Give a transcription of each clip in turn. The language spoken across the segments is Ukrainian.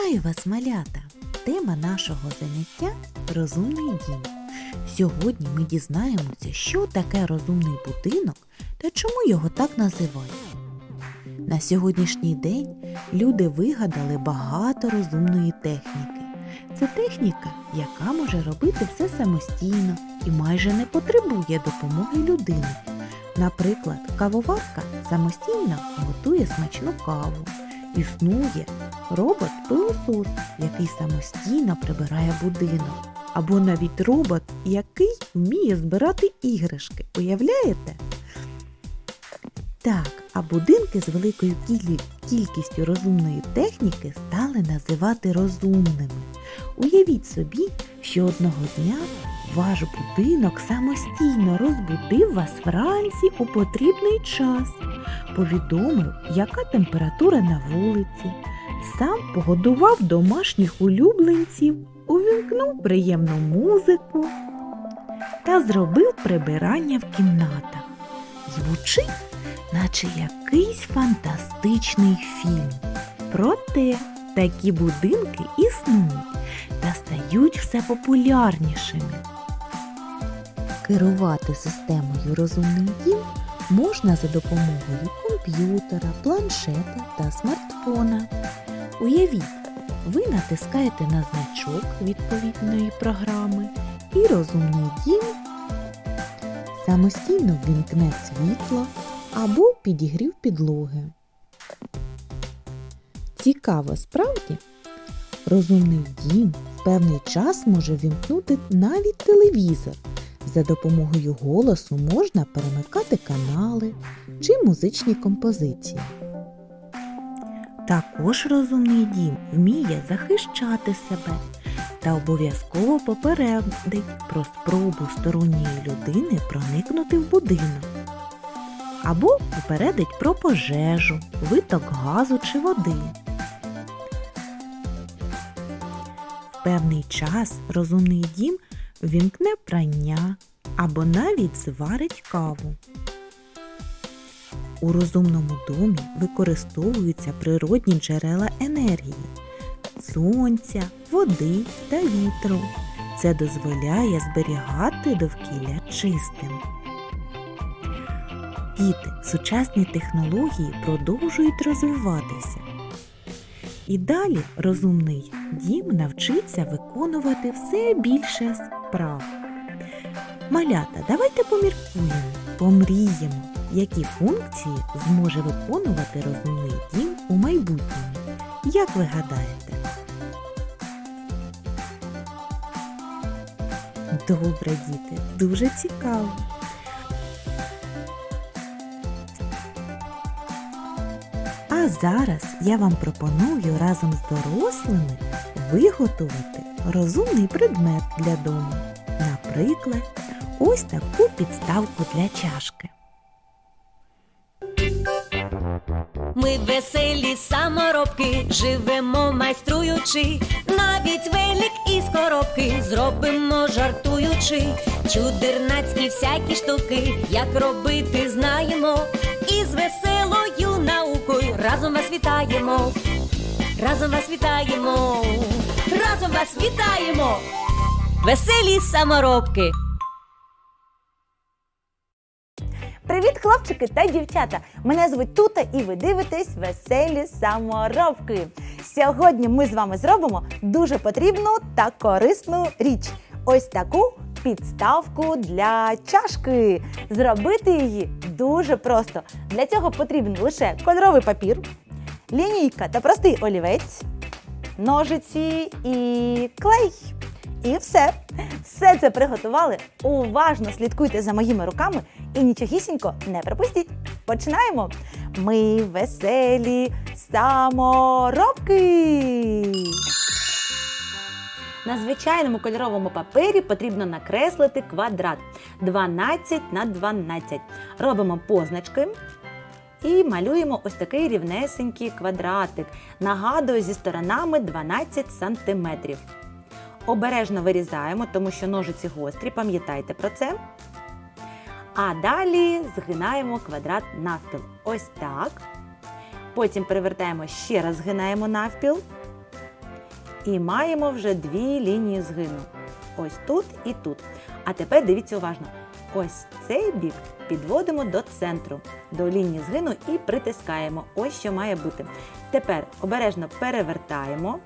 Вітаю вас, малята! Тема нашого заняття розумний дім. Сьогодні ми дізнаємося, що таке розумний будинок та чому його так називають. На сьогоднішній день люди вигадали багато розумної техніки. Це техніка, яка може робити все самостійно і майже не потребує допомоги людини. Наприклад, кавоварка самостійно готує смачну каву. Існує робот-пилосос, який самостійно прибирає будинок. Або навіть робот, який вміє збирати іграшки. Уявляєте? Так, а будинки з великою кількістю розумної техніки стали називати розумними. Уявіть собі, що одного дня ваш будинок самостійно розбудив вас вранці у потрібний час, повідомив, яка температура на вулиці, сам погодував домашніх улюбленців, увімкнув приємну музику та зробив прибирання в кімнатах. Звучить, наче якийсь фантастичний фільм. Проте такі будинки існують та стають все популярнішими. Керувати системою розумний дім можна за допомогою комп'ютера, планшета та смартфона. Уявіть, ви натискаєте на значок відповідної програми і розумний дім самостійно ввімкне світло або підігрів підлоги. Цікаво, справді? Розумний дім в певний час може вімкнути навіть телевізор. За допомогою голосу можна перемикати канали чи музичні композиції. Також розумний дім вміє захищати себе та обов'язково попередить про спробу сторонньої людини проникнути в будинок. Або попередить про пожежу, виток газу чи води. В певний час розумний дім вімкне прання або навіть зварить каву. У розумному домі використовуються природні джерела енергії сонця, води та вітру. Це дозволяє зберігати довкілля чистим. Діти, сучасні технології продовжують розвиватися. І далі розумний дім навчиться виконувати все більше справ. Малята, давайте поміркуємо, помріємо, які функції зможе виконувати розумний дім у майбутньому. Як ви гадаєте? Добре, діти, дуже цікаво. Зараз я вам пропоную разом з дорослими виготовити розумний предмет для дому. Наприклад, ось таку підставку для чашки. Ми веселі саморобки, живемо майструючи, навіть велик із коробки зробимо жартуючи, чудернацькі всякі штуки, як робити знаємо, разом вас вітаємо, разом вас вітаємо, разом вас вітаємо, веселі саморобки. Привіт, хлопчики та дівчата! Мене звуть Тута і ви дивитесь веселі саморобки. Сьогодні ми з вами зробимо дуже потрібну та корисну річ. Ось таку підставку для чашки. Зробити її дуже просто. Для цього потрібен лише кольоровий папір, лінійка та простий олівець, ножиці і клей. І все. Все це приготували. Уважно слідкуйте за моїми руками і нічогісінько не пропустіть. Починаємо. Ми веселі саморобки. На звичайному кольоровому папері потрібно накреслити квадрат 12 на 12. Робимо позначки. І малюємо ось такий рівнесенький квадратик. Нагадую, зі сторонами 12 сантиметрів. Обережно вирізаємо, тому що ножиці гострі, пам'ятайте про це. А далі згинаємо квадрат навпіл. Ось так. Потім перевертаємо ще раз згинаємо навпіл. І маємо вже дві лінії згину. Ось тут і тут. А тепер дивіться уважно. Ось цей бік підводимо до центру, до лінії згину і притискаємо. Ось що має бути. Тепер обережно перевертаємо.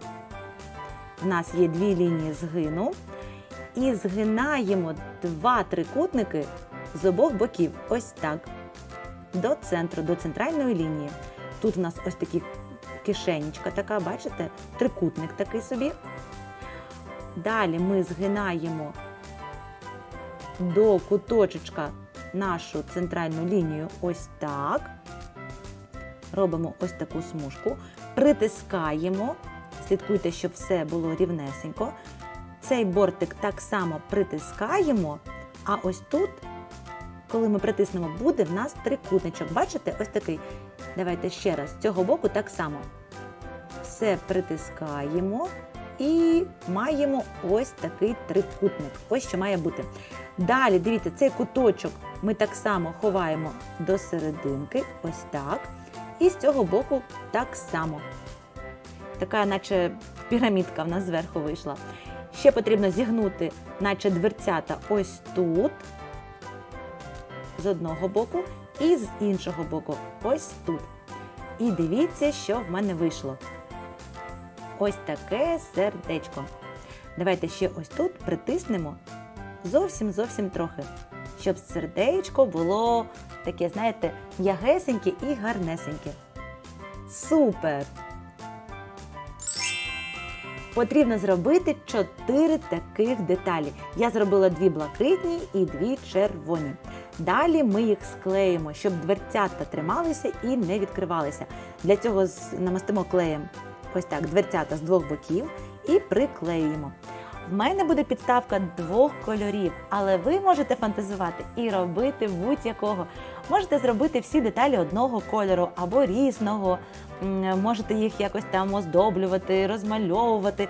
У нас є дві лінії згину. І згинаємо два трикутники з обох боків. Ось так. До центру, до центральної лінії. Тут у нас ось такі кишенечка така, бачите? Трикутник такий собі. Далі ми згинаємо до куточечка нашу центральну лінію ось так. Робимо ось таку смужку, притискаємо. Слідкуйте, щоб все було рівнесенько. Цей бортик так само притискаємо, а ось тут, коли ми притиснемо, буде в нас трикутничок. Бачите, ось такий. Давайте ще раз. З цього боку так само. Все притискаємо і маємо ось такий трикутник. Ось що має бути. Далі, дивіться, цей куточок ми так само ховаємо до серединки, ось так. І з цього боку так само. Така, наче пірамідка в нас зверху вийшла. Ще потрібно зігнути, наче дверцята ось тут, з одного боку, і з іншого боку, ось тут. І дивіться, що в мене вийшло. Ось таке сердечко. Давайте ще ось тут притиснемо зовсім зовсім трохи, щоб сердечко було таке, знаєте, м'ягесеньке і гарнесеньке. Супер! Потрібно зробити чотири таких деталі. Я зробила дві блакитні і дві червоні. Далі ми їх склеїмо, щоб дверцята трималися і не відкривалися. Для цього намастимо клеєм ось так дверцята з двох боків і приклеїмо. В мене буде підставка двох кольорів, але ви можете фантазувати і робити будь-якого. Можете зробити всі деталі одного кольору або різного. Можете їх якось там оздоблювати, розмальовувати.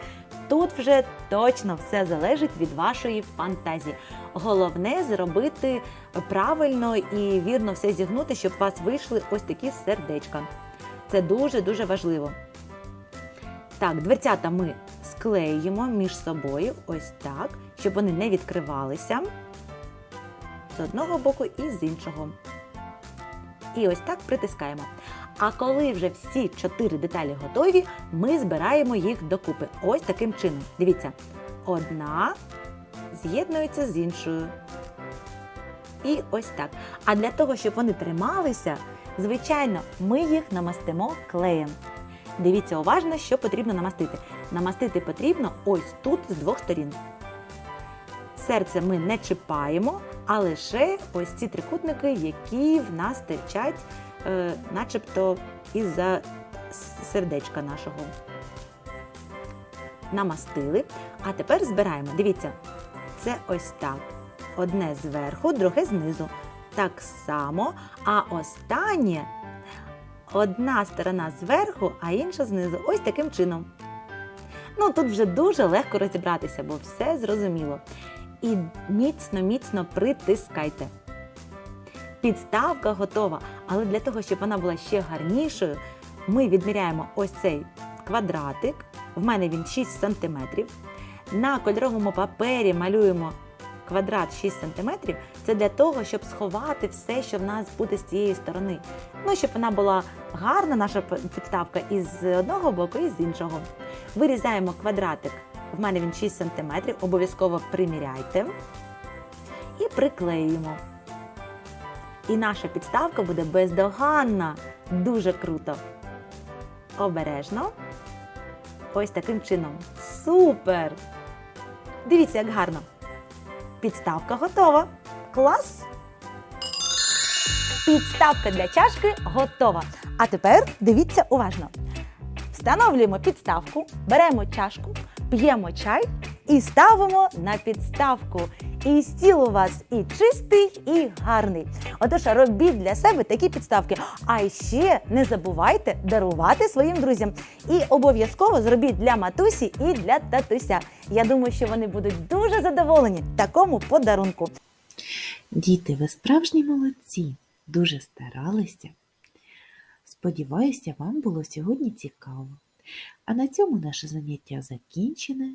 Тут вже точно все залежить від вашої фантазії. Головне зробити правильно і вірно все зігнути, щоб у вас вийшли ось такі сердечка. Це дуже дуже важливо. Так, дверцята ми склеїмо між собою, ось так, щоб вони не відкривалися з одного боку і з іншого. І ось так притискаємо. А коли вже всі чотири деталі готові, ми збираємо їх докупи. Ось таким чином. Дивіться, одна з'єднується з іншою. І ось так. А для того, щоб вони трималися, звичайно, ми їх намастимо клеєм. Дивіться уважно, що потрібно намастити. Намастити потрібно ось тут з двох сторін. Серце ми не чіпаємо, а лише ось ці трикутники, які в нас терчать, е, начебто із-за сердечка нашого. Намастили. А тепер збираємо. Дивіться, це ось так. Одне зверху, друге знизу. Так само. А останнє одна сторона зверху, а інша знизу. Ось таким чином. Ну, тут вже дуже легко розібратися, бо все зрозуміло. І міцно-міцно притискайте. Підставка готова, але для того, щоб вона була ще гарнішою, ми відміряємо ось цей квадратик. В мене він 6 см. На кольоровому папері малюємо квадрат 6 см. Це для того, щоб сховати все, що в нас буде з цієї сторони. Ну, щоб вона була гарна, наша підставка і з одного боку, і з іншого. Вирізаємо квадратик. В мене він 6 см, обов'язково приміряйте. І приклеюємо. І наша підставка буде бездоганна. Дуже круто. Обережно. Ось таким чином. Супер! Дивіться, як гарно. Підставка готова. Клас! Підставка для чашки готова. А тепер дивіться уважно. Встановлюємо підставку, беремо чашку, п'ємо чай і ставимо на підставку. І стіл у вас і чистий, і гарний. Отож, робіть для себе такі підставки. А ще не забувайте дарувати своїм друзям. І обов'язково зробіть для матусі і для татуся. Я думаю, що вони будуть дуже задоволені такому подарунку. Діти, ви справжні молодці, дуже старалися. Сподіваюся, вам було сьогодні цікаво. А на цьому наше заняття закінчене.